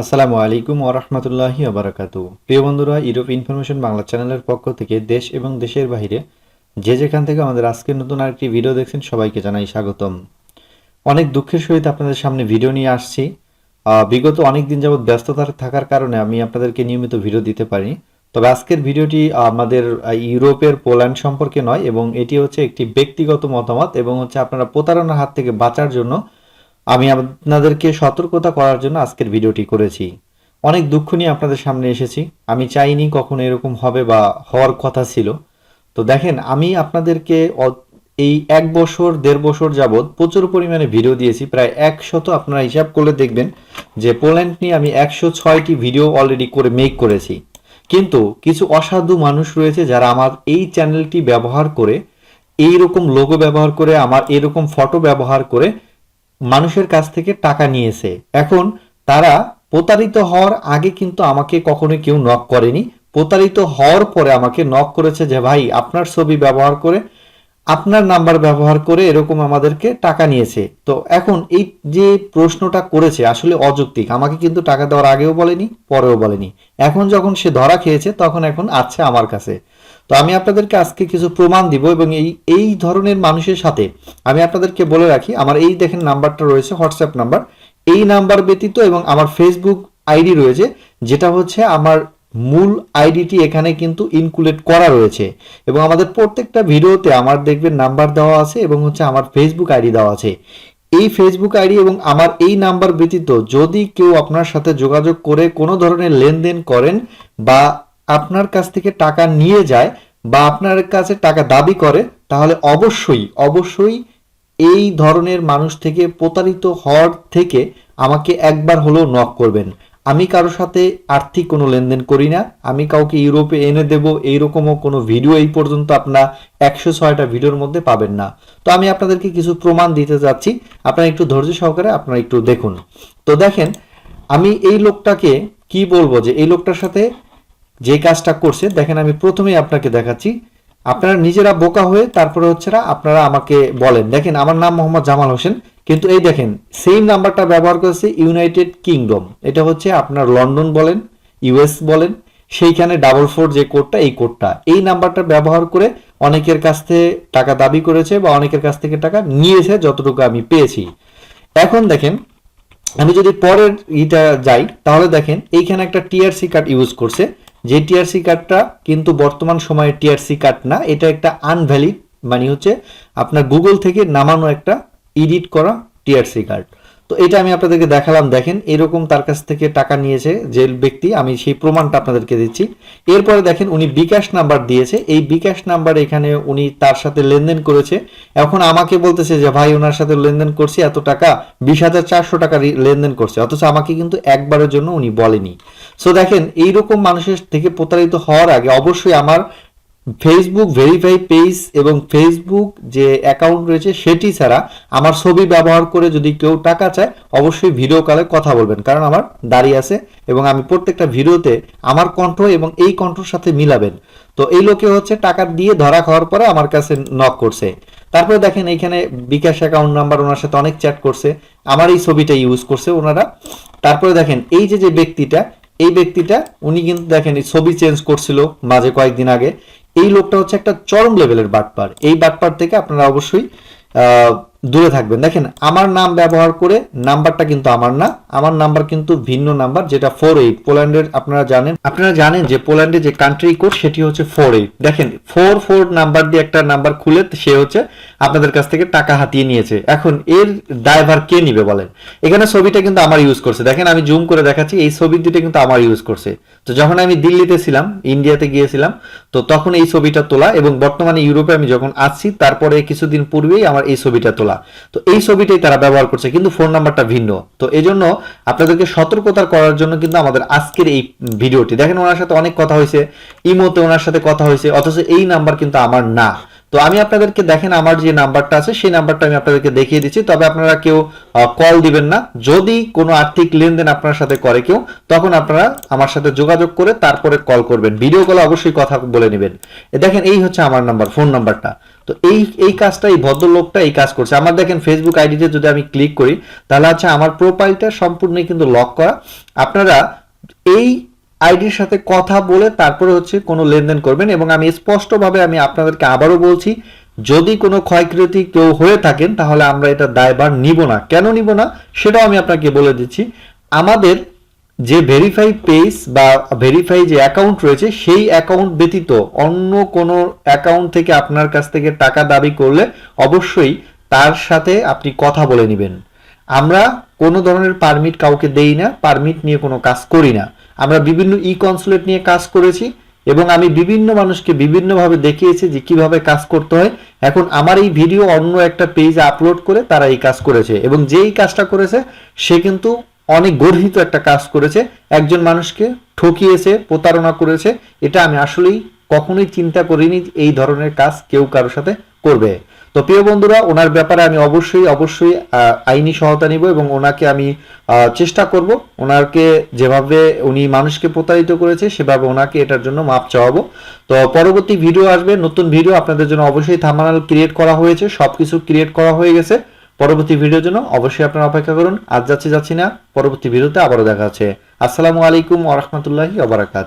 আসসালামু আলাইকুম ওরহমতুল্লাহি আবরাকাতু প্রিয় বন্ধুরা ইউরোপ ইনফরমেশন বাংলা চ্যানেলের পক্ষ থেকে দেশ এবং দেশের বাইরে যে যেখান থেকে আমাদের আজকের নতুন আরেকটি ভিডিও দেখছেন, সবাইকে জানাই স্বাগতম। অনেক দুঃখের সহিত আপনাদের সামনে ভিডিও নিয়ে আসছি। বিগত অনেক দিন যাবৎ ব্যস্ততা থাকার কারণে আমি আপনাদেরকে নিয়মিত ভিডিও দিতে পারি তবে আজকের ভিডিওটি আমাদের ইউরোপের পোল্যান্ড সম্পর্কে নয়, এবং এটি হচ্ছে একটি ব্যক্তিগত মতামত এবং হচ্ছে আপনারা প্রতারণার হাত থেকে বাঁচার জন্য আমি আপনাদেরকে সতর্কতা করার জন্য আজকের ভিডিওটি করেছি। অনেক দুঃখ নিয়ে আপনাদের সামনে এসেছি। আমি চাইনি কখনো এরকম হবে বা হওয়ার কথা ছিল। তো দেখেন, আমি আপনাদেরকে এই এক বছর, দেড় বছর যাবৎ প্রচুর পরিমাণে ভিডিও দিয়েছি। প্রায় একশত আপনারা হিসাব করলে দেখবেন যে পোল্যান্ড নিয়ে আমি একশো ছয়টি ভিডিও অলরেডি করে মেক করেছি। কিন্তু কিছু অসাধু মানুষ রয়েছে যারা আমার এই চ্যানেলটি ব্যবহার করে এই রকম লোগো ব্যবহার করে, আমার এরকম ফটো ব্যবহার করে মানুষের কাছ থেকে টাকা নিয়েছে। এখন তারা প্রতারিত হওয়ার আগে কিন্তু আমাকে কখনো কেউ নক করেনি। প্রতারিত হওয়ার পরে আমাকে নক করেছে যে, ভাই, আপনার ছবি ব্যবহার করে, আপনার নাম্বার ব্যবহার করে এরকম আমাদেরকে টাকা নিয়েছে। তো এখন এই যে প্রশ্নটা করেছে, আসলে অযৌক্তিক। আমাকে কিন্তু টাকা দেওয়ার আগেও বলেনি, পরেও বলেনি। এখন যখন সে ধরা খেয়েছে, তখন এখন আছে আমার কাছে। তো আমি আপনাদেরকে আজকে কিছু প্রমাণ দিব এবং এই এই ধরনের মানুষের সাথে আমি আপনাদেরকে বলে রাখি, আমার এই দেখেন নাম্বারটা রয়েছে, হোয়াটসঅ্যাপ নাম্বার। এই নাম্বার ব্যতীত এবং আমার ফেসবুক আইডি রয়েছে, যেটা হচ্ছে আমার মূল আইডিটি এখানে কিন্তু ইনকুলেট করা রয়েছে। এবং আমাদের প্রত্যেকটা ভিডিওতে আমার দেখবেন নাম্বার দেওয়া আছে এবং হচ্ছে আমার ফেসবুক আইডি দেওয়া আছে। এই ফেসবুক আইডি এবং আমার এই নাম্বার ব্যতীত যদি কেউ আপনার সাথে যোগাযোগ করে কোনো ধরনের লেনদেন করেন বা আপনার কাছ থেকে টাকা নিয়ে যায় বা আপনার কাছে টাকা দাবি করে, তাহলে অবশ্যই অবশ্যই এই ধরনের মানুষ থেকে, প্রতারিত হওয়ার থেকে আমাকে একবার হলেও নক করবেন। আমি কারোর সাথে আর্থিক কোনো লেনদেন করি না। আমি কাউকে ইউরোপে এনে দেব, এইরকমও কোনো ভিডিও এই পর্যন্ত আপনার একশো ছয়টা ভিডিওর মধ্যে পাবেন না। তো আমি আপনাদেরকে কিছু প্রমাণ দিতে যাচ্ছি। আপনারা একটু ধৈর্য সহকারে আপনারা একটু দেখুন। তো দেখেন, আমি এই লোকটাকে কি বলব যে, এই লোকটার সাথে যে কাজটা করছে, দেখেন আমি প্রথমেই আপনাকে দেখাচ্ছি। আপনারা নিজেরা বোকা হয়ে তারপরে হচ্ছে না আপনারা আমাকে বলেন। দেখেন, আমার নাম মোহাম্মদ জামাল হোসেন। কিন্তু এই দেখেন সেম নাম্বারটা ব্যবহার করেছে ইউনাইটেড কিংডম এটা হচ্ছে আপনার লন্ডন বলেন ইউএস বলেন, সেইখানে ডাবল ফোর যে কোডটা এই কোডটা এই নাম্বারটা ব্যবহার করে অনেকের কাছ থেকে টাকা দাবি করেছে বা অনেকের কাছ থেকে টাকা নিয়েছে, যতটুকু আমি পেয়েছি। এখন দেখেন, আমি যদি পরের ইটা যাই, তাহলে দেখেন, এইখানে একটা টিআরসি কার্ড ইউজ করছে। যে টিআরসি কার্ডটা কিন্তু বর্তমান সময়ে টিআরসি কার্ড না, এটা একটা আনভ্যালিড মানে হচ্ছে আপনার গুগল থেকে নামানো একটা এডিট করা টিআরসি কার্ড তো এটা আমি আপনাদেরকে দেখালাম, দেখেন, এরকম তার কাছ থেকে টাকা নিয়েছে যে ব্যক্তি, আমি সেই প্রমাণটা আপনাদেরকে দিচ্ছি। এরপরে দেখেন, উনি বিকাশ নাম্বার দিয়েছে, এই বিকাশ নাম্বার এখানে উনি তার সাথে লেনদেন করেছে। এখন আমাকে বলতেছে যে, ভাই, ওনার সাথে লেনদেন করছি, এত টাকা, বিশ হাজার চারশো টাকা লেনদেন করছে। অথচ আমাকে কিন্তু একবারের জন্য উনি বলেনি। সো দেখেন, এইরকম মানুষের থেকে প্রতারিত হওয়ার আগে অবশ্যই আমার ফেসবুক ভেরিফাই পেজ এবং ফেসবুক যে অ্যাকাউন্ট রয়েছে সেটি ছাড়া আমার ছবি ব্যবহার করে যদি কেউ টাকা চায়, অবশ্যই ভিডিও কলে কথা বলবেন। কারণ আমার দাঁড়িয়ে আছে এবং আমি প্রত্যেকটা ভিডিওতে আমার কণ্ঠ এবং এই কণ্ঠর সাথে মিলাবেন। তো এই লোকে হচ্ছে টাকা দিয়ে ধরা খাওয়ার পরে আমার কাছে নক করছে। তারপরে দেখেন, এইখানে বিকাশ অ্যাকাউন্ট নাম্বার ওনার সাথে অনেক চ্যাট করছে। আমার এই ছবিটা ইউজ করছে ওনারা। তারপরে দেখেন, এই যে যে ব্যক্তিটা এই ব্যক্তিটা, উনি কিন্তু দেখেন, এই ছবি চেঞ্জ করছিল মাঝে কয়েকদিন আগে। এই লোকটা হচ্ছে একটা চরম লেভেলের বাটপার। এই বাটপার থেকে আপনারা অবশ্যই দূরে থাকবেন। দেখেন, আমার নাম ব্যবহার করে নাম্বারটা কিন্তু আমার না, আমার নাম্বার কিন্তু ভিন্ন নাম্বার, যেটা ফোর এইট পোল্যান্ডের আপনারা জানেন আপনারা জানেন যে পোল্যান্ডের যে কান্ট্রি কোড সেটি হচ্ছে ফোর এইট দেখেন ফোর ফোর নাম্বার দিয়ে একটা নাম্বার খুলে সে হচ্ছে আপনাদের কাছ থেকে টাকা হাতিয়ে নিয়েছে। এখন এর ড্রাইভার কে নিবে বলেন? এখানে ছবিটা কিন্তু আমার ইউজ করছে। দেখেন, আমি জুম করে দেখাচ্ছি, এই ছবি দুটো কিন্তু আমার ইউজ করছে। তো যখন আমি দিল্লিতে ছিলাম, ইন্ডিয়াতে গিয়েছিলাম, তো তখন এই ছবিটা তোলা এবং বর্তমানে ইউরোপে আমি যখন আসছি, তারপরে কিছুদিন পূর্বেই আমার এই ছবিটা তোলা। তো এই ছবিটাই তারা ব্যবহার করছে, কিন্তু ফোন নাম্বারটা ভিন্ন। তো এই জন্য আপনাদেরকে সতর্কতা করার জন্য কিন্তু আমাদের আজকের এই ভিডিওটি। দেখেন ওনার সাথে অনেক কথা হয়েছে, ইমোতে ওনার সাথে কথা হয়েছে, অথচ এই নাম্বার কিন্তু আমার না। তো আমি আপনাদেরকে, দেখেন আমার যে নাম্বারটা আছে, সেই নাম্বারটা আমি আপনাদেরকে দেখিয়ে দিচ্ছি। তবে আপনারা কেউ কল দিবেন না। যদি কোনো আর্থিক লেনদেন আপনার সাথে করে কেউ, তখন আপনারা আমার সাথে যোগাযোগ করে তারপরে কল করবেন। ভিডিও কলে অবশ্যই কথা বলে নেবেন। দেখেন, এই হচ্ছে আমার নাম্বার, ফোন নাম্বারটা। তো এই এই কাজটা, এই ভদ্রলোকটা এই কাজ করছে। আমার দেখেন ফেসবুক আইডিতে যদি আমি ক্লিক করি, তাহলে হচ্ছে আমার প্রোফাইলটা সম্পূর্ণই কিন্তু লক করা। আপনারা এই আইডির সাথে কথা বলে তারপরে হচ্ছে কোনো লেনদেন করবেন এবং আমি স্পষ্টভাবে আমি আপনাদেরকে আবারও বলছি, যদি কোনো ক্ষয়ক্ষতি কেউ হয়ে থাকেন, তাহলে আমরা এটা দায়ভার নিব না। কেন নিব না? সেটাও আমি আপনাকে বলে দিচ্ছি। আমাদের যে ভেরিফাই পেজ বা ভেরিফাই যে অ্যাকাউন্ট রয়েছে, সেই অ্যাকাউন্ট ব্যতীত অন্য কোনো অ্যাকাউন্ট থেকে আপনার কাছ থেকে টাকা দাবি করলে অবশ্যই তার সাথে আপনি কথা বলে নেবেন। আমরা কোনো ধরনের পারমিট কাউকে দেই না পারমিট নিয়ে কোনো কাজ করি না। আমরা বিভিন্ন ই কনসুলেট নিয়ে কাজ করেছি এবং আমি বিভিন্ন মানুষকে বিভিন্নভাবে দেখিয়েছি যে কীভাবে কাজ করতে হয়। এখন আমার এই ভিডিও অন্য একটা পেজে আপলোড করে তারা এই কাজ করেছে এবং যেই কাজটা করেছে, সে কিন্তু অনেক গর্হিত একটা কাজ করেছে, একজন মানুষকে ঠকিয়েছে, প্রতারণা করেছে, এটা আমি আসলেই কখনোই চিন্তা করিনি এই ধরনের কাজ কেউ কারোর সাথে করবে। তো প্রিয় বন্ধুরা, ওনার ব্যাপারে আমি অবশ্যই অবশ্যই আইনি সহায়তা নিব এবং ওনাকে আমি চেষ্টা করব। ওনাকে যেভাবে উনি মানুষকে প্রতারিত করেছে, সেভাবে ওনাকে এটার জন্য মাপ চাওয়াবো। তো পরবর্তী ভিডিও আসবে, নতুন ভিডিও আপনাদের জন্য অবশ্যই থামানাল ক্রিয়েট করা হয়েছে, সবকিছু ক্রিয়েট করা হয়ে গেছে। পরবর্তী ভিডিওর জন্য অবশ্যই আপনারা অপেক্ষা করুন। আজ যাচ্ছি যাচ্ছি না। পরবর্তী ভিডিওতে আবারও দেখা আছে আসসালামু আলাইকুম ওরহমতুল্লাহি ওবরাকাত